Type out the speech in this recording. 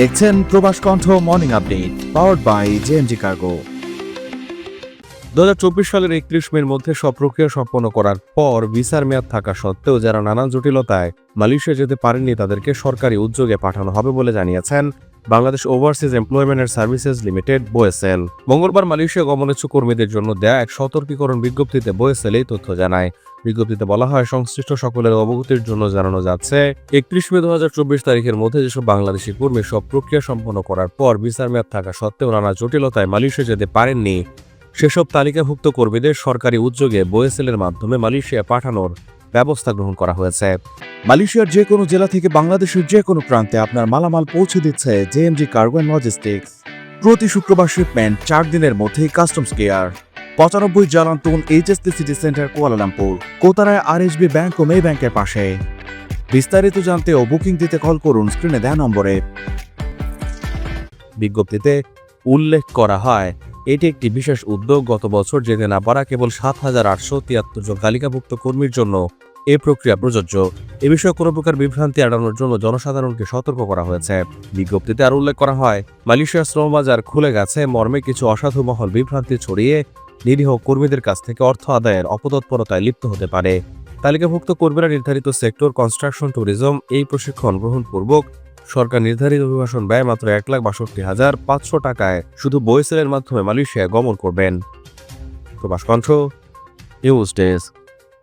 দেখছেন Probash Kantha morning update powered by JMG cargo দু হাজার চব্বিশ সালের একত্রিশ মের মধ্যে সব প্রক্রিয়া সম্পন্ন করার পর ভিসার মেয়াদ থাকা সত্ত্বেও যারা নানান জটিলতায় মালয়েশিয়া যেতে পারেননি, তাদেরকে সরকারি উদ্যোগে পাঠানো হবে বলে জানিয়েছেন Bangladesh overseas employment services limited BOESL মঙ্গলবার মালয়েশিয়া গমনেচ্ছু কর্মীদের জন্য দেয়া এক সতর্কীকরণ বিজ্ঞপ্তিতে বোয়েসেল এই তথ্য জানায়। বিজ্ঞপ্তিতে বলা হয়, সংশ্লিষ্ট সকলের অবগতির জন্য জানানো যাচ্ছে, একত্রিশ মে দুহাজার চব্বিশ তারিখের মধ্যে যেসব বাংলাদেশি কর্মী সব প্রক্রিয়া সম্পন্ন করার পর ভিসার মেয়াদ থাকা সত্ত্বেও নানা জটিলতায় মালয়েশিয়া যেতে পারেননি। সেসব তালিকাভুক্ত কর্মীদের সরকারি উদ্যোগে বোয়েসেলের মাধ্যমে মালয়েশিয়া পাঠানোর ব্যবস্থা গ্রহণ করা হয়েছে। মালয়েশিয়ার যে কোনো জেলা থেকে বাংলাদেশের যে কোনো প্রান্তে আপনার মালামাল পৌঁছে দিচ্ছে জেএমজি কার্গো অ্যান্ড লজিস্টিক্স। প্রতি শুক্রবার শিপমেন্ট চার দিনের মধ্যেই কাস্টমস কেয়ার পঁচানব্বই Jalan Tun HST city centre Kuala Lumpur. কোতারায় আর আরএসবি ব্যাংক ও মে ব্যাংকের পাশে। বিস্তারিত জানতে ও বুকিং দিতে কল করুন স্ক্রিনে দেওয়া নম্বরে। বিজ্ঞপ্তিতে উল্লেখ করা হয়, এটি একটি বিশেষ উদ্যোগ। গত বছর যেতে না পারা কেবল সাত হাজার আটশো তিয়াত্তর জন তালিকাভুক্ত কর্মীর জন্য এ প্রক্রিয়া প্রযোজ্য। এ বিষয়ে কোনো প্রকার বিভ্রান্তি এড়ানোর জন্য জনসাধারণকে সতর্ক করা হয়েছে। বিজ্ঞপ্তিতে আর উল্লেখ করা হয়, মালয়েশিয়ার শ্রমবাজার খুলে গেছে। মর্মে কিছু অসাধু মহল বিভ্রান্তি ছড়িয়ে নিরীহ কর্মীদের কাছ থেকে অর্থ আদায়ের অপতৎপরতায় লিপ্ত হতে পারে। তালিকাভুক্ত কর্মীরা নির্ধারিত সেক্টর কনস্ট্রাকশন ট্যুরিজম এই প্রশিক্ষণ গ্রহণপূর্বক সরকার নির্ধারিত অভিবাসন ব্যয় মাত্র এক লাখ বাষট্টি হাজার পাঁচশো টাকায় শুধু বয়েসেলের মাধ্যমে মালয়েশিয়ায় গমন করবেন। প্রবাস কণ্ঠ, নিউজ ডেস্ক।